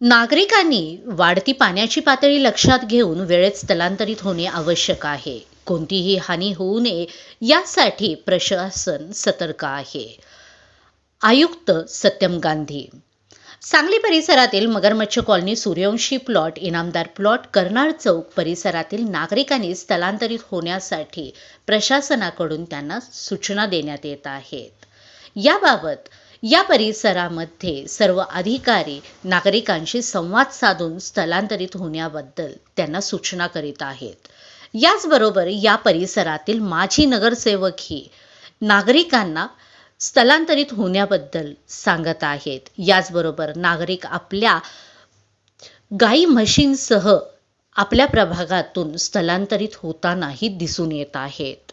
नागरिकांनी वाढती पाण्याची पातळी लक्षात घेऊन वेळेत स्थलांतरित होणे आवश्यक आहे. कोणतीही हानी होऊ नये यासाठी प्रशासन सतर्क आहे. आयुक्त सत्यम गांधी. सांगली परिसरातील मगरमच्छ colony Suryavanshi plot Inamdar plot Karnal चौक परिसरातील नागरिकांनी स्थलांतरित होण्यासाठी प्रशासनाकडून त्यांना सूचना देण्यात येत आहेत. याबाबत या परिसरामध्ये सर्व अधिकारी नागरिकांशी संवाद साधून स्थलांतरित होण्याबद्दल त्यांना सूचना करीत आहेत. याचबरोबर या परिसरातील माजी नगरसेवकही नागरिकांना स्थलांतरित होण्याबद्दल सांगत आहेत. याचबरोबर नागरिक आपल्या गाई म्हशींसह आपल्या प्रभागातून स्थलांतरित होतानाही दिसून येत आहेत.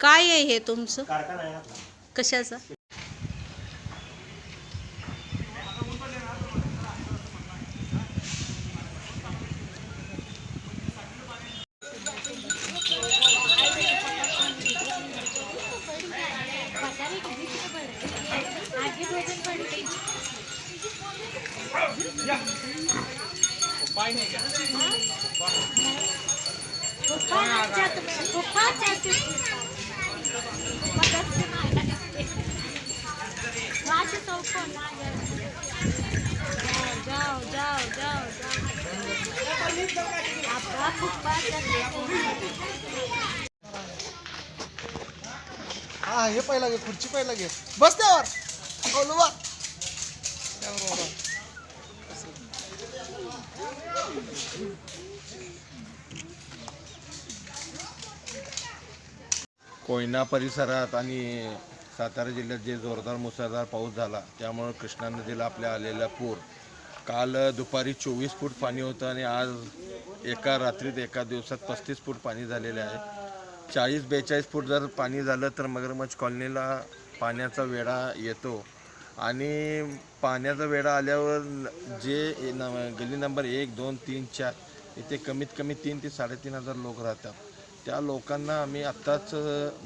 काय आहे हे तुमचं? कारखाना आहे आपला. कशाचं? हा हे पहिला घे खुर्ची पहिला घे बस त्यावर बोलू बा त्यावर बाबा. कोयना परिसरात आणि सातारा जिल्ह्यात जे जोरदार मुसळधार पाऊस झाला त्यामुळं कृष्णा नदीला आपल्या आलेला पूर. काल दुपारी चोवीस फूट पाणी होतं आणि आज एका रात्रीत एका दिवसात पस्तीस फूट पाणी झालेले आहे. चाळीस बेचाळीस फूट जर पाणी झालं तर मगरमच्छ कॉलनीला पाण्याचा वेढा येतो. आणि पाण्याचा वेढा आल्यावर जे न- गल्ली नंबर एक दोन तीन चार इथे कमीत कमी तीन ते साडेतीन हजार लोक राहतात. त्या लोकांना आम्ही आत्ताच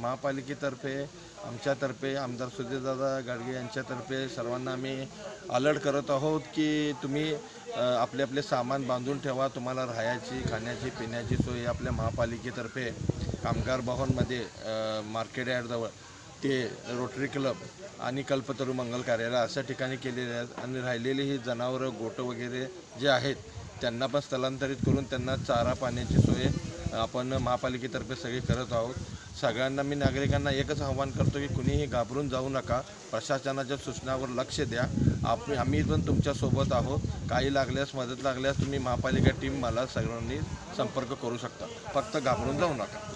महापालिकेतर्फे आमच्यातर्फे आमदार सुधीरदादा गाडगे यांच्यातर्फे सर्वांना आम्ही अलर्ट करत आहोत की तुम्ही आपले आपले सामान बांधून ठेवा. तुम्हाला राहायची खाण्याची पिण्याची सोय आपल्या महापालिकेतर्फे कामगार भवनमध्ये मार्केट यार्डजवळ. ते रोटरी क्लब आणि कल्पतरू मंगल कार्यालय अशा ठिकाणी केलेले आहेत. आणि राहिलेली ही जनावरं गोटं वगैरे जे आहेत त्यांना पण स्थलांतरित करून त्यांना चारा पाण्याची सोय आपण महापालिकेतर्फे सगळी करत आहोत. सगळ्यांना मी नागरिकांना एकच आव्हान करतो की कुणीही घाबरून जाऊ नका. प्रशासनाच्या सूचनावर लक्ष द्या. आप आम्ही पण तुमच्यासोबत आहोत. काही लागल्यास मदत लागल्यास तुम्ही महापालिका टीम मला सगळ्यांनी संपर्क करू शकता. फक्त घाबरून जाऊ नका.